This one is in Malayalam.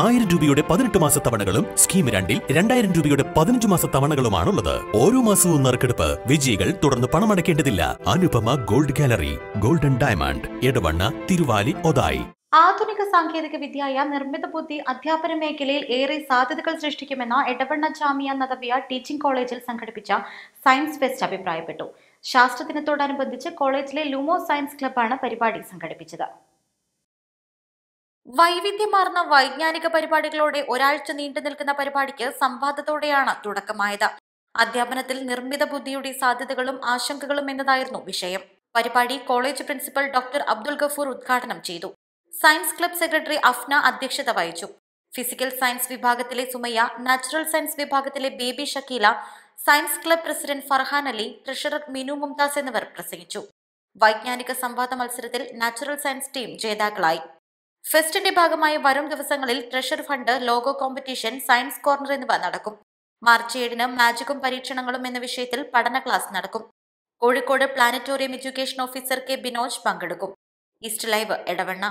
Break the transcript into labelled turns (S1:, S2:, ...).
S1: ആയിരം രൂപയുടെ പതിനെട്ട് മാസ തവണകളും സ്കീം രണ്ടിൽ രണ്ടായിരം രൂപയുടെ പതിനഞ്ച് മാസ തവണകളുമാണുള്ളത്. ഓരോ മാസവും നറുക്കെടുപ്പ് വിജയികൾ തുടർന്ന് പണമടയ്ക്കേണ്ടതില്ല. Anupama gold gallery golden diamond Edavanna Thiruvali Othayi.
S2: ആധുനിക സാങ്കേതിക വിദ്യയായ നിർമ്മിത ബുദ്ധി അധ്യാപന മേഖലയിൽ ഏറെ സാധ്യതകൾ സൃഷ്ടിക്കുമെന്ന എടവണ്ണ ജാമിയ നദവിയ ടീച്ചിംഗ് കോളേജിൽ സംഘടിപ്പിച്ച സയൻസ് ഫെസ്റ്റ് അഭിപ്രായപ്പെട്ടു. ശാസ്ത്രദിനത്തോടനുബന്ധിച്ച് കോളേജിലെ ലുമോ സയൻസ് ക്ലബ്ബാണ് പരിപാടി സംഘടിപ്പിച്ചത്. വൈവിധ്യമാർന്ന വൈജ്ഞാനിക പരിപാടികളോടെ ഒരാഴ്ച നീണ്ടു നിൽക്കുന്ന പരിപാടിക്ക് സംവാദത്തോടെയാണ് തുടക്കമായത്. അധ്യാപനത്തിൽ നിർമ്മിത ബുദ്ധിയുടെ സാധ്യതകളും ആശങ്കകളും എന്നതായിരുന്നു വിഷയം. പരിപാടി college principal doctor Abdul Gafoor ഉദ്ഘാടനം ചെയ്തു. സയൻസ് ക്ലബ് സെക്രട്ടറി അഫ്ന അധ്യക്ഷത വഹിച്ചു. ഫിസിക്കൽ സയൻസ് വിഭാഗത്തിലെ സുമയ്യ നാച്ചുറൽ സയൻസ് വിഭാഗത്തിലെ Baby Shakeela science club president Farhan Ali treasurer Minu Mumtaz എന്നിവർ പ്രസംഗിച്ചു. വൈജ്ഞാനിക സംവാദ മത്സരത്തിൽ നാച്ചുറൽ സയൻസ് ടീം ജേതാക്കളായി. ഫെസ്റ്റിന്റെ ഭാഗമായി വരും ദിവസങ്ങളിൽ treasure hunt logo competition science corner എന്നിവ നടക്കും. മാർച്ച് ഏഴിന് മാജിക്കും പരീക്ഷണങ്ങളും എന്ന വിഷയത്തിൽ പഠന ക്ലാസ് നടക്കും. Kozhikode planetarium education officer K Binoj പങ്കെടുക്കും. East live Edavanna.